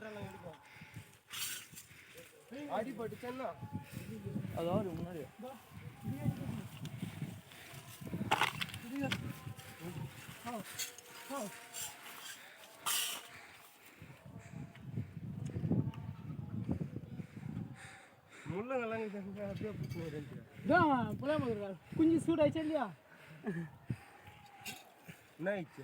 நில்லு. அதாவது முன்னாடி முள்ளங்கெல்லாம் அப்படியே குஞ்சு சூடாயிச்சா இல்லையா என்ன ஆயிடுச்சு